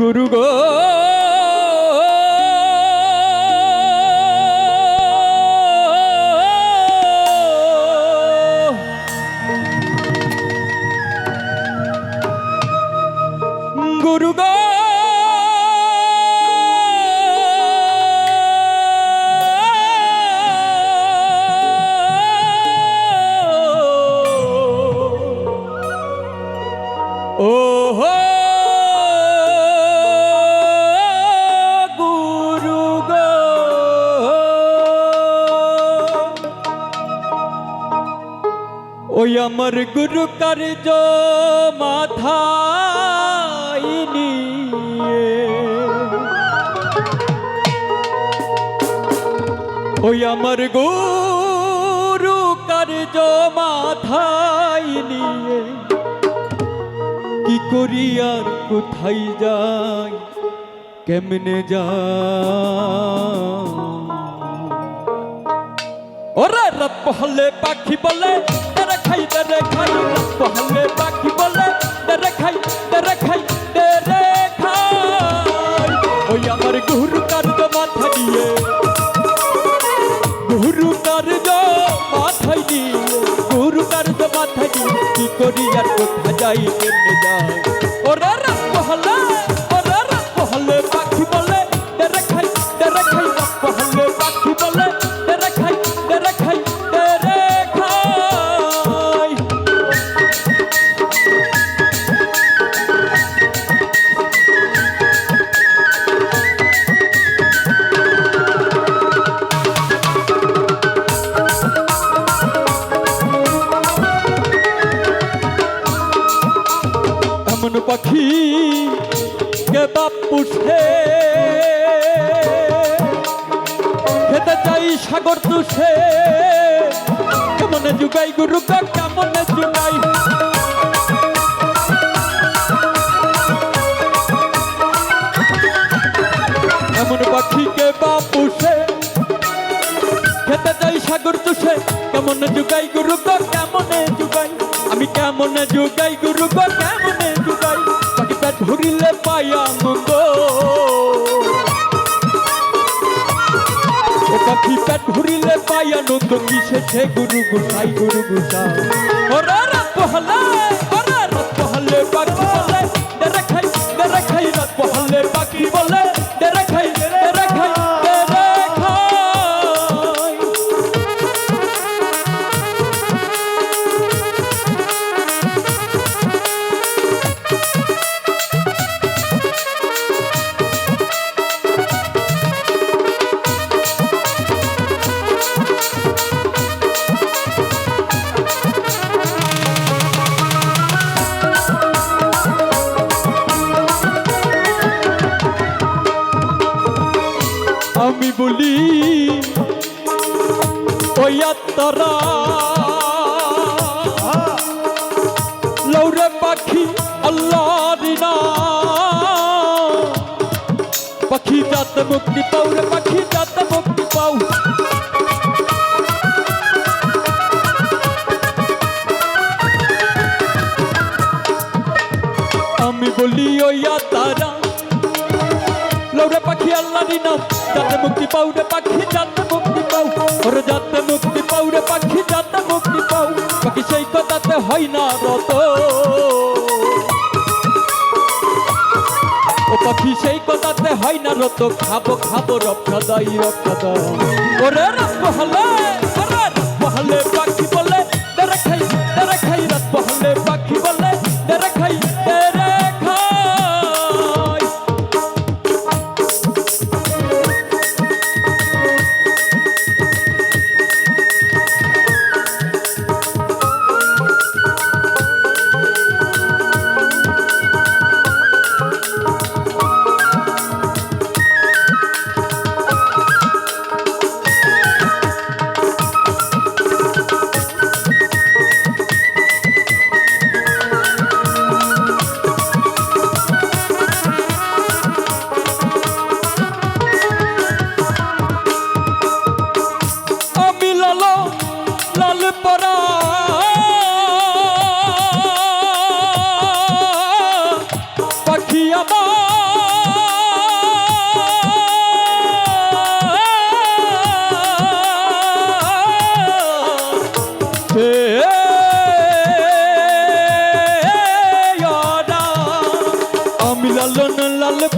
গুরু গো। গুরু গো। আমার গুরু কার্য মাথায় নিয়ে ওই আমার গুরু কার্য মাথায় কি করি আর কোথায় যাই কেমনে যা ওরে রাত পাখি বলে তেরে খাই পহলে পাখি বলে তেরে খাই তেরে খাই তেরে খাই ওই আমার গুরু কার্য মাথা দিয়ে গুরু কার্য মাথায় দিয়ে গুরু কার্য মাথায় দিয়ে কি করি আর কোথা যাই কেমনে যাই পুষে খেতে চাই সাগর তুষে। কেমন যুগাই গুরু কেমন যুগাই? এমন পাখি কে বাপ পুষে খেতে চাই সাগর তুষে। কেমন যুগাই গুরু কেমন যুগাই? আমি কেমন যুগাই গুরু কেমন যুগাই? ভরিলে পাই আনন্দ ও পাখি পেট ঘুরিলে পাই আনন্দ কিসে সে গুরু গুসাই গুরু গুসাই। ওরে পহলে। আমি বলি, ওই আত্মারা, লৌরে পাখি আল্লাহর নাম পাখি যাতে মুক্তি পাও রে, পাখি যাতে মুক্তি পাও। আমি বলি, ওই আত্মারা আল্লাহর যাতে মুক্তি পাও রে পাখি, যাতে মুক্তি পাও। যাতে মুক্তি পাও রে পাখি, যাতে মুক্তি পাও। পাখি সেই কথাতে হয় না রত। পাখি, সেই কথাতে হয় না রত। খাব খাব রক্ষা রক্ষা ওরে রাত পহলে পাখি বলে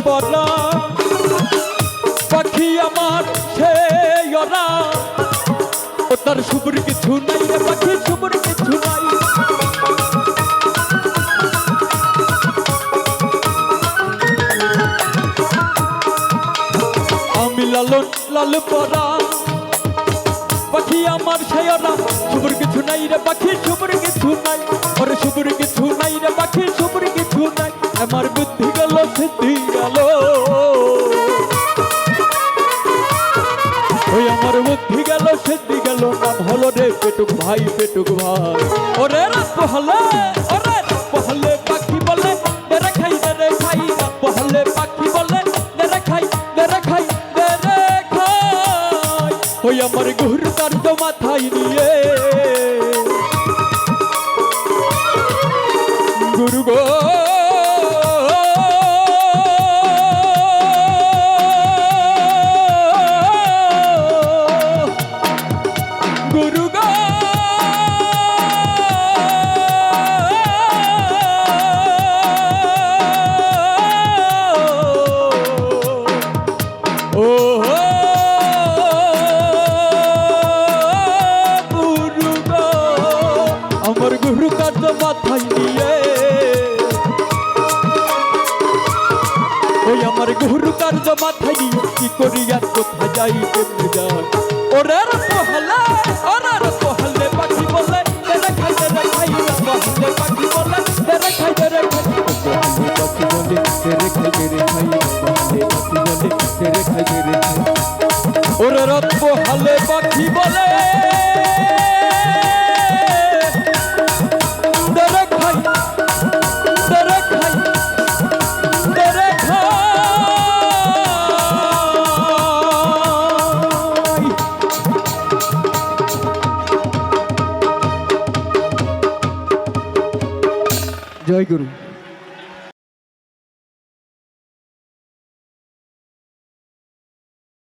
পরা পাখি আমার সে ওরা ও তার শুভর কিছু নাই রে পাখি শুভর কিছু নাই। আমি লালন, লাল পরা। পাখি আমার সেয়রা শুভর কিছু নাই রে পাখি কিছু নাই। ওরে কিছু নাই রে পাখি কিছু আমার বুদ্ধি গেল, সিদ্ধি গেল। ওই আমার বুদ্ধি গেল, সিদ্ধি গেল নাম হলো রে পেটুক ভাই পেটুক ভাই। ওরে রাত ওরে রাত হলে পাখি বলে দেরে খাই দেরে খাই, রাত হলে পাখি বলে দেরে খাই দেরে খাই দেরে খাই। ওই আমার তো মাথায় নিয়ে। গুরু গো গুরু কার্য মাথায় কি করি আর কোথায় যাই কেমনে যাই ওরে রে পহলে ওরে রে পহলে পাখি বলে, তেরে খাই তেরে খাই রে পহলে পাখি বলে, তেরে খাই তেরে খাই তেরে খাই তেরে খাই তেরে খাই তেরে খাই ওরে রত পহলে পাখি বলে জয় গুরু